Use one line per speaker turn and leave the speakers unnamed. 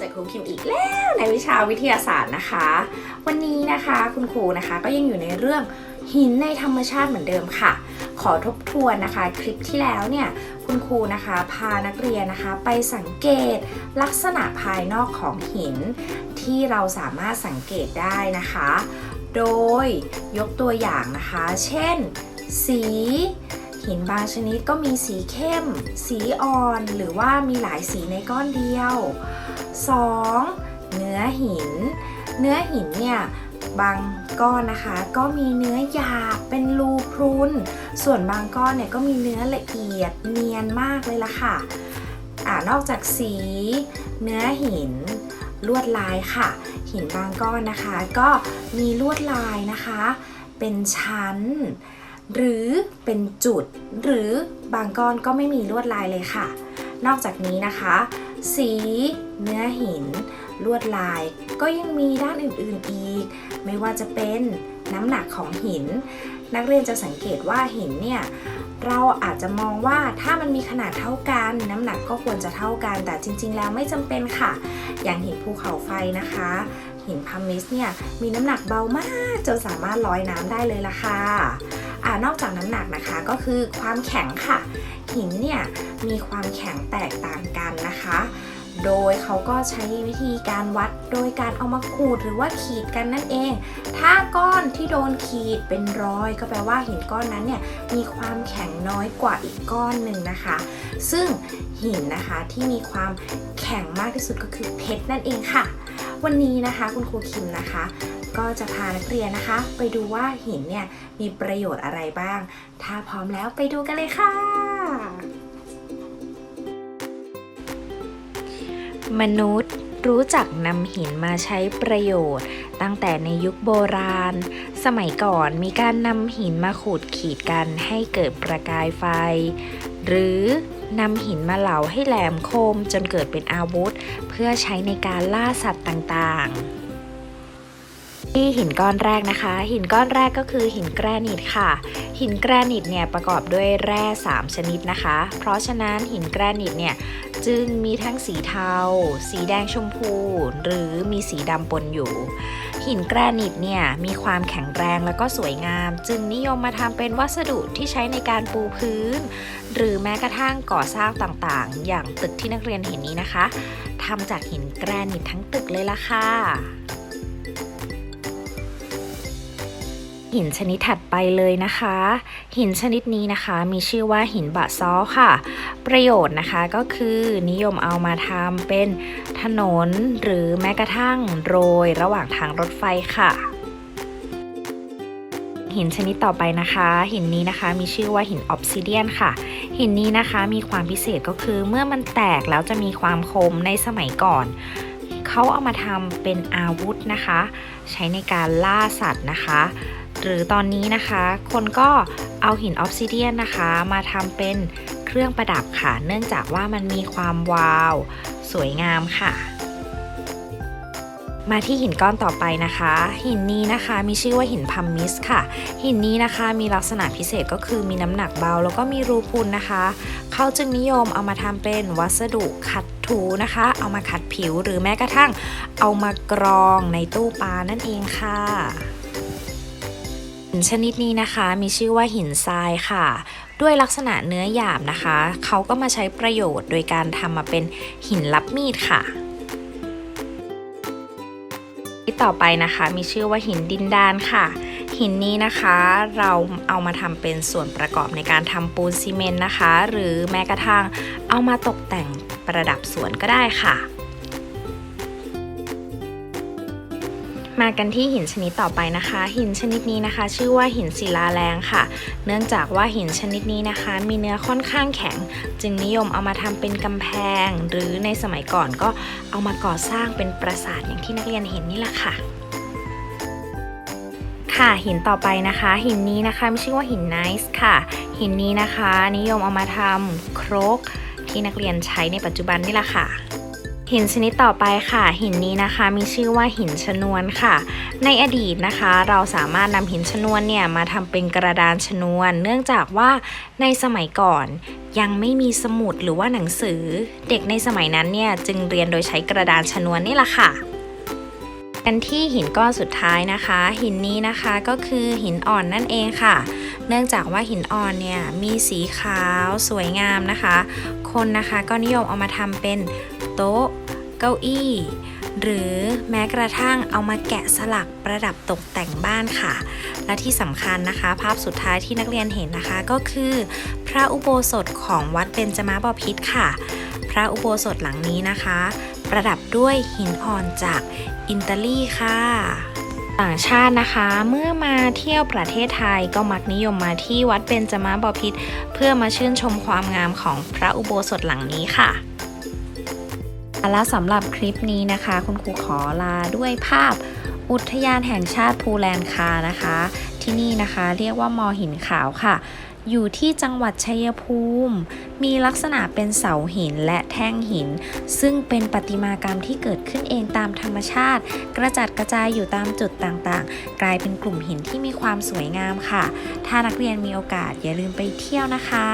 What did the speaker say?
จากครูคิมอีกแล้วในวิชาวิทยาศาสตร์นะคะ วันนี้นะคะคุณครูนะคะก็ยังอยู่ในเรื่องหินในธรรมชาติเหมือนเดิมค่ะ ขอทบทวนนะคะ คลิปที่แล้วเนี่ยคุณครูนะคะพานักเรียนนะคะไปสังเกตลักษณะภายนอกของหิน ที่เราสามารถสังเกตได้นะคะ โดยยกตัวอย่างนะคะ เช่น สี หินบางชนิดก็มีสีเข้ม สีอ่อน หรือว่ามีหลายสีในก้อนเดียว 2. เนื้อหิน เนื้อหินเนี่ยบางก้อนนะคะ ก็มีเนื้อหยาบเป็นรูพรุน ส่วนบางก้อนเนี่ยก็มีเนื้อละเอียดเนียนมากเลยล่ะค่ะอ่านอกจากสี เนื้อหิน ลวดลายค่ะ หินบางก้อนนะคะ ก็มีลวดลายนะคะ เป็นชั้น หรือเป็นจุด หรือบางก้อนก็ไม่มีลวดลายเลยค่ะ นอกจากนี้นะคะ สี เนื้อหิน ลวดลาย ก็ยังมีด้านอื่นๆอีก ไม่ว่าจะเป็นน้ำหนักของหิน นักเรียนจะสังเกตว่าหินเนี่ยเราอาจจะมองว่าถ้ามันมีขนาดเท่ากัน น้ำหนักก็ควรจะเท่ากัน แต่จริง ๆ แล้วไม่จำเป็นค่ะ อย่างหินภูเขาไฟนะคะ หินพามิสเนี่ยมีน้ำหนักเบามากจนสามารถลอยน้ำได้เลยล่ะค่ะอ่านอกจากน้ำหนักนะคะก็คือความแข็งค่ะ หินเนี่ยมีความแข็งแตกต่างกันนะคะ โดยเขาก็ใช้วิธีการวัดโดยการเอามาขูดหรือว่าขีดกันนั่นเอง ถ้าก้อนที่โดนขีดเป็นรอยก็แปลว่าหินก้อนนั้นเนี่ยมีความแข็งน้อยกว่าอีกก้อนหนึ่งนะคะ ซึ่งหินนะคะที่มีความแข็งมากที่สุดก็คือเพชรนั่นเองค่ะ วันนี้นะคะคุณครูคิมนะคะ ก็จะพานักเรียนนะคะ ไปดูว่าหินเนี่ยมีประโยชน์อะไรบ้าง ถ้าพร้อมแล้วไปดูกันเลยค่ะ มนุษย์รู้จักนำหินมาใช้ประโยชน์ ตั้งแต่ในยุคโบราณ สมัยก่อนมีการนำหินมาขูดขีดกันให้เกิดประกายไฟ หรือนำหินมาเหลาให้แหลมคมจนเกิดเป็นอาวุธ เพื่อใช้ในการล่าสัตว์ต่างๆ ที่หินก้อนแรกนะคะ หินก้อนแรกก็คือหินแกรนิตค่ะ หินแกรนิตเนี่ยประกอบด้วยแร่ 3 ชนิดนะคะ เพราะฉะนั้นหินแกรนิตเนี่ยจึงมีทั้งสีเทา สีแดงชมพู หรือมีสีดำปนอยู่ หินแกรนิตเนี่ยมีความแข็งแรงแล้วก็สวยงาม จึงนิยมมาทำเป็นวัสดุที่ใช้ในการปูพื้น หรือแม้กระทั่งก่อสร้างต่างๆ อย่างตึกที่นักเรียนเห็นนี้นะคะทำจากหินแกรนิตทั้งตึกเลยล่ะค่ะ หินชนิดถัดไปเลยนะคะ หินชนิดนี้นะคะมีชื่อว่าหินบะซอลค่ะ ประโยชน์นะคะก็คือนิยมเอามาทำเป็นถนนหรือแม้กระทั่งโรยระหว่างทางรถไฟค่ะ หินชนิดต่อไปนะคะ หินนี้นะคะมีชื่อว่าหินออฟซิเดียนค่ะ หินนี้นะคะมีความพิเศษก็คือเมื่อมันแตกแล้วจะมีความคมในสมัยก่อนเขาเอามาทำเป็นอาวุธนะคะ ใช้ในการล่าสัตว์นะคะ หรือตอนนี้นะคะ คนก็เอาหินออฟซิเดียนนะคะ มาทำเป็นเครื่องประดับค่ะ เนื่องจากว่ามันมีความวาว สวยงามค่ะ มาที่หินก้อนต่อไปนะคะ หินนี้นะคะมีชื่อว่าหินพัมมิสค่ะ หินนี้นะคะมีลักษณะพิเศษก็คือมีน้ำหนักเบา แล้วก็มีรูพุนนะคะ เขาจึงนิยมเอามาทำเป็นวัสดุขัดถูนะคะ เอามาขัดผิวหรือแม้กระทั่ง เอามากรองในตู้ปลานั่นเองค่ะ ชนิดนี้นะคะ มีชื่อว่าหินทรายค่ะ ด้วยลักษณะเนื้อหยาบนะคะ เขาก็มาใช้ประโยชน์โดยการทำมาเป็นหินรับมีดค่ะที่ต่อไปนะคะมีชื่อว่าหินดินดานค่ะ หินนี้นะคะเราเอามาทำเป็นส่วนประกอบในการทำปูนซีเมนต์นะคะ หรือแม้กระทั่งเอามาตกแต่งประดับสวนก็ได้ค่ะ มากันที่หินชนิดต่อไปนะคะ หินชนิดนี้นะคะ ชื่อว่าหินศิลาแรงค่ะ เนื่องจากว่าหินชนิดนี้นะคะ มีเนื้อค่อนข้างแข็ง จึงนิยมเอามาทำเป็นกำแพง หรือในสมัยก่อนก็เอามาก่อสร้างเป็นปราสาทอย่างที่นักเรียนเห็นนี่แหละค่ะค่ะหินต่อไปนะคะ หินนี้นะคะมีชื่อว่าหินไนซ์ค่ะ หินนี้นะคะ นิยมเอามาทำโครกที่นักเรียนใช้ในปัจจุบันนี่แหละค่ะ หินชนิดต่อไปค่ะ หินนี้นะคะมีชื่อว่าหินชนวนค่ะ ในอดีตนะคะ เราสามารถนำหินชนวนเนี่ยมาทำเป็นกระดานชนวน เนื่องจากว่าในสมัยก่อนยังไม่มีสมุดหรือว่าหนังสือ เด็กในสมัยนั้นเนี่ยจึงเรียนโดยใช้กระดานชนวนนี่แหละค่ะกันที่หินก้อนสุดท้ายนะคะ หินนี้นะคะก็คือหินอ่อนนั่นเองค่ะ เนื่องจากว่าหินอ่อนเนี่ยมีสีขาวสวยงามนะคะ คนนะคะก็นิยมเอามาทำเป็น โต๊ะ เก้าอี้ หรือแม้กระทั่งเอามาแกะสลักประดับตกแต่งบ้านค่ะ และที่สำคัญนะคะ ภาพสุดท้ายที่นักเรียนเห็นนะคะก็คือ พระอุโบสถของวัดเบญจมาบพิตรค่ะ พระอุโบสถหลังนี้นะคะ ประดับด้วยหินอ่อนจากอิตาลีค่ะต่างชาตินะคะเมื่อมาเที่ยวประเทศไทยก็มักนิยมมาที่วัดเบญจมาบพิตรเพื่อมาชื่นชมความงามของพระอุโบสถหลังนี้ค่ะ และสำหรับคลิปนี้นะคะ คุณครูขอลาด้วยภาพอุทยานแห่งชาติภูแลนคานะคะ ที่นี่นะคะเรียกว่ามอหินขาวค่ะ อยู่ที่จังหวัดชัยภูมิ มีลักษณะเป็นเสาหินและแท่งหิน ซึ่งเป็นประติมากรรมที่เกิดขึ้นเองตามธรรมชาติ กระจัดกระจายอยู่ตามจุดต่างๆ กลายเป็นกลุ่มหินที่มีความสวยงามค่ะ ถ้านักเรียนมีโอกาสอย่าลืมไปเที่ยวนะคะ